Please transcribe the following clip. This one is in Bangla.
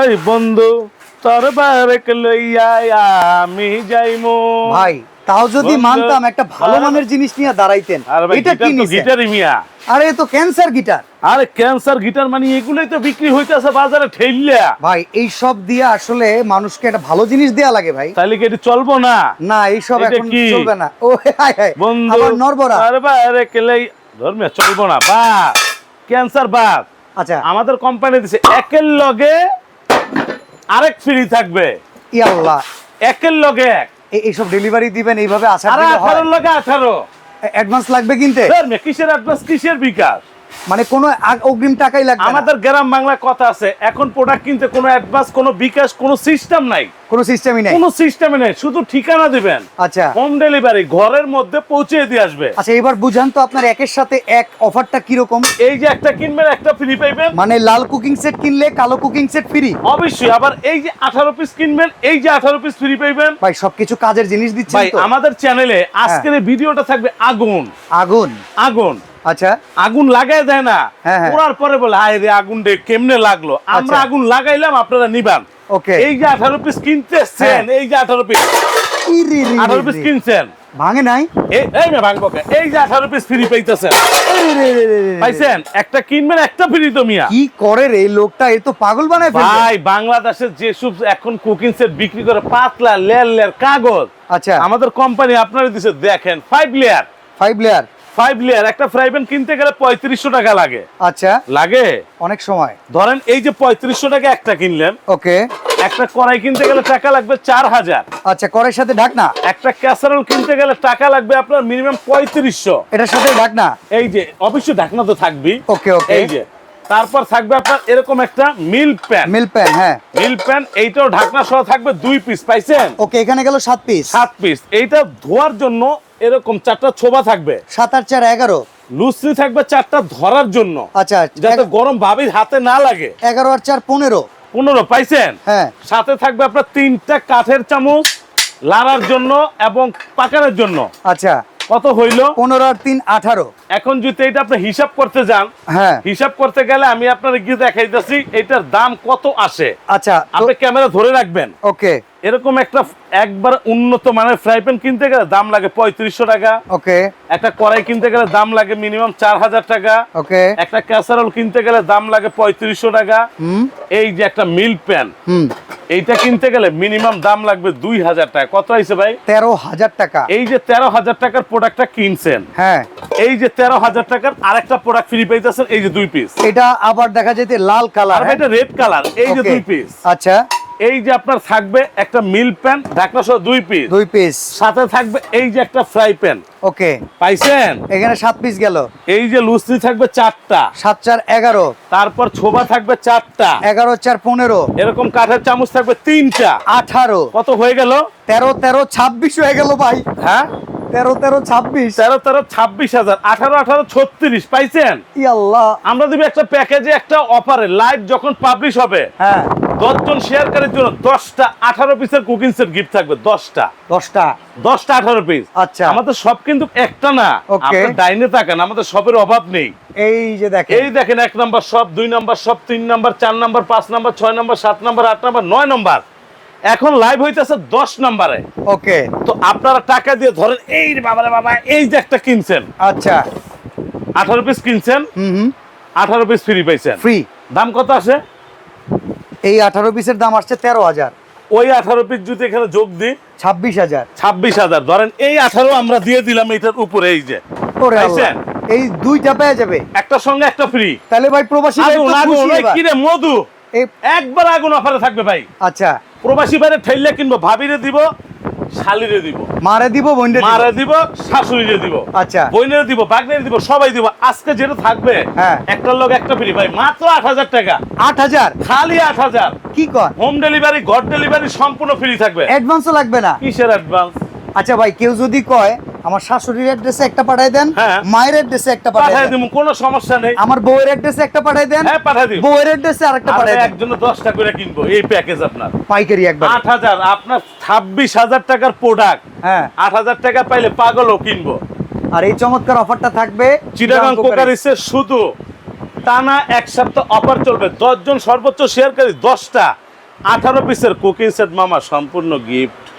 এই বন্ধু তোর বারেক লইয়া আমি যাইমু। ভাই তাও যদি মানতাম একটা ভালো মানের জিনিস নিয়ে দাঁড়াইতেন। এটা কি গিটার মিয়া। আরে এ তো ক্যান্সার গিটার। আরে ক্যান্সার গিটার মানে এগুলোই তো বিক্রি হইতেছে বাজারে ঠেললিয়া ভাই এই সব দিয়ে আসলে মানুষকে একটা ভালো জিনিস দেয়া লাগে ভাই। তাহলে কি এটি চলবো না? না এই সব এখন চলবে না। ও হাই হাই বন্ধু আবার নরবরা তোর বারেক লই ধর্মে চলবো না বা ক্যান্সার বাদ আচ্ছা। আমাদের কোম্পানি দিছে একের লগে আরেক ফ্রি থাকবে। ইয়াল্লাহ। একের লগে এক। এইসব ডেলিভারি দিবেন এইভাবে আসার আর দিলে হয়। আঠারোর লগে আঠারো। অ্যাডভান্স লাগবে কিনতে? ধর্মে কিসের অ্যাডভান্স কিসের বিকাশ? মানে কোনো অগ্রিম টাকাই লাগবে আমাদের গ্রাম বাংলা কথা আছে এখন প্রোডাক্ট কিনতে কোনো অ্যাডভান্স কোনো বিকাশ কোনো সিস্টেম নাই। কোনো সিস্টেমই নাই? কোনো সিস্টেমে নেই শুধু ঠিকানা দিবেন। আচ্ছা। হোম ডেলিভারি ঘরের মধ্যে পৌঁছে দিয়ে আসবে। আচ্ছা এবার বুঝান তো আপনার একের সাথে এক অফারটা কি রকম এই যে একটা কিনবেন একটা ফ্রি পাইবেন। মানে লাল কুকিং সেট কিনলে কালো কুকিং সেট ফ্রি অবশ্যই আবার এই যে আঠারো পিস কিনবেন এই যে আঠারো পিস ফ্রি পাইবেন। ভাই সবকিছু কাজের জিনিস দিচ্ছেন ভাই আমাদের চ্যানেলে আজকের এই ভিডিওটা থাকবে আগুন। আগুন? আগুন। আচ্ছা। আগুন লাগাই দেয় না। হ্যাঁ, হ্যাঁ। পরে বলে হায় রে আগুন কেমনে লাগল? আমরা আচ্ছা। আগুন লাগাইলাম আপনারা নিবান। ওকে এই যে আঠারো পিস কিনতেছেন। এই যে আঠারো পিস ইরি পিস কিনছেন? ভাঙে নাই? এই ভাঙবো এই যে আঠারো পিস ফ্রি পাইতেছেন। পাইছেন? একটা কিনবেন একটা ফ্রি তো মিয়া। কি করে রে লোকটা? এ তো পাগল বানায় ফেলবে ভাই বাংলাদেশের যেসব এখন কুকিং সেট বিক্রি করে পাতলা লেয়ার লেয়ার কাগজ। আচ্ছা। আমাদের কোম্পানি আপনারা দিছে দেখেন five layer five layer five layer একটা ফ্রাই প্যান কিনতে গেলে পঁয়ত্রিশশো টাকা লাগে। আচ্ছা। লাগে? অনেক সময়। ধরেন এই যে পঁয়ত্রিশশো টাকা একটা কিনলেন ওকে। একটা কড়াই কিনতে গেলে টাকা লাগবে চার হাজার। আচ্ছা কড়াইয়ের সাথে ঢাকনা? একটা ক্যাসারোল কিনতে গেলে টাকা লাগবে আপনার মিনিমাম পঁয়ত্রিশশো। এটার সাথে ঢাকনা? এই যে অবশ্যই ঢাকনা তো থাকবেই। ওকে ওকে। এই যে তারপর থাকবে আপনার এরকম একটা মিল প্যান। মিল প্যান হ্যাঁ। মিল প্যান এইটাও ঢাকনা সহ থাকবে দুই পিস পাইছেন? ওকে এখানে গেল সাত পিস সাত পিস এইটা ধোয়ার জন্য এরকম চারটা ছোবা থাকবে। সাত আর চার এগারো। লুচি থাকবে চারটা ধরার জন্য। আচ্ছা যাতে গরম ভাবির হাতে না লাগে। এগারো আর চার পনেরো। পনেরো পাইছেন? হ্যাঁ। সাথে থাকবে আপনার তিনটা কাঠের চামচ লাড়ার জন্য এবং পাকানোর জন্য। আচ্ছা। কত হইল? পনেরো আর তিন আঠারো। এখন যদি এটা আপনি হিসাব করতে যান হ্যাঁ। হিসাব করতে গেলে আমি আপনার গিয়ে দেখাইতেছি এটার দাম কত আসে। আচ্ছা আপনি ক্যামেরা ধরে রাখবেন। ওকে। এরকম একটা একবার উন্নত মানের ফ্রাই প্যান কিনতে গেলে দাম লাগে পঁয়ত্রিশশো টাকা। ওকে। একটা কড়াই কিনতে গেলে দাম লাগে মিনিমাম চার হাজার টাকা। ওকে। একটা ক্যাসারোল কিনতে গেলে দাম লাগে পঁয়ত্রিশশো টাকা। হুম। এই যে একটা মিল প্যান। হুম। এইটা কিনতে গেলে মিনিমাম দাম লাগবে দুই হাজার টাকা। কত হয়েছে ভাই? তেরো হাজার টাকা। এই যে তেরো হাজার টাকার প্রোডাক্টটা কিনছেন হ্যাঁ। এই যে তেরো হাজার টাকার আরেকটা প্রোডাক্ট ফ্রি পাইতেছেন এই যে দুই পিস এটা আবার দেখা যেতে লাল কালার এটা রেড কালার এই যে দুই পিস আচ্ছা। এই যে আপনার থাকবে একটা মিল প্যান ঢাকনা সহ দুই পিস দুই পিস সাথে থাকবে এই যে একটা ফ্রাই প্যান ওকে। পাইছেন? এখানে সাত পিস গেল। এই যে লুচি থাকবে চারটা। সাত চার এগারো। তারপর ছোবা থাকবে চারটা। এগারো চার পনেরো। এরকম কাঠের চামচ থাকবে তিনটা। আঠারো। কত হয়ে গেল? তেরো তেরো ছাব্বিশ হয়ে গেল ভাই। হ্যাঁ? তেরো তেরো ছাব্বিশ। তেরো তেরো ছাব্বিশ হাজার। আঠারো আঠারো ছত্রিশ। পাইছেন? ইয়াল্লাহ আমরা দিব একটা প্যাকেজে একটা অফারে লাইভ যখন পাবলিশ হবে হ্যাঁ। দশজন শেয়ারকারীর জন্য দশটা আঠারো পিসের কুকিং সেট গিফট থাকবে দশটা। দশটা। দশটা আঠারো পিস আচ্ছা। আমাদের সব কিন্তু একটা না. আপনার ডাইনে তাকান আমাদের সবের অভাব নেই। এই যে দেখেন। এই দেখেন এক নাম্বার সব দুই নাম্বার সব তিন নাম্বার চার নাম্বার পাঁচ নাম্বার ছয় নাম্বার সাত নাম্বার আট নাম্বার নয় নাম্বার। এখন লাইভ হইতেছে দশ নাম্বারে। ওকে। তো আপনারা টাকা দিয়ে ধরেন এই রে বাবারে বাবা এই যে একটা কিনছেন। আচ্ছা। আঠারো পিস কিনছেন। আঠারো পিস ফ্রি পাইছেন। ফ্রি দাম কত আসে এই আঠারো পিসের দাম আসছে তেরো হাজার। ওই আঠারো পিস যদি এখানে যোগ দিই ছাব্বিশ হাজার। ছাব্বিশ হাজার। ধরেন এই আঠারো আমরা দিয়ে দিলাম এটার উপরে এই যে? এই দুইটা পেয়ে যাবে। একটা সঙ্গে একটা ফ্রি তাহলে ভাই প্রবাসী এবার। কিরে মধু? একবার আগুন অফারে থাকবে ভাই। আচ্ছা। প্রবাসী বাইরে ঠেললে কিনবো ভাবিরে দিব শালিরে দিব। মারে দিব বইনে মারে দিব শাশুড়িরে দিব। আচ্ছা। বইনে দিব বাগনের দিব সবাই দিব। আজকে যেটা থাকবে একটা একটার লোক একটা ফ্রি। ভাই মাত্র আট হাজার টাকা। আট হাজার? খালি আট হাজার। কি কর? হোম ডেলিভারি ঘর ডেলিভারি সম্পূর্ণ ফ্রি থাকবে। অ্যাডভান্সও লাগবে না? কিসের অ্যাডভান্স আচ্ছা ভাই কেউ যদি কয় আমার শাশুড়ির অ্যাড্রেসে একটা পাঠাই দেন হ্যাঁ। মায়ের অ্যাড্রেসে একটা পাঠাই দেন। দিব কোনো সমস্যা নেই। আমার বউয়ের অ্যাড্রেসে একটা পাঠাই দেন হ্যাঁ পাঠাই দিব বউয়ের অ্যাড্রেসে আরেকটা পাঠাই দেন। একজনে দশটা করে কিনবো এই প্যাকেজ আপনার। পাইকারি একবার। আট হাজার আপনার ছাব্বিশ হাজার টাকার প্রোডাক্ট হ্যাঁ। আট হাজার টাকা পাইলে পাগলও কিনবো। আর এই চমৎকার অফারটা থাকবে চিটাগাং কোকারিসে শুধু টানা এক সপ্তাহ অফার চলবে। দশজন সর্বোচ্চ শেয়ারকারী দশটা। আঠারো পিসের কুকিং সেট মামা সম্পূর্ণ গিফট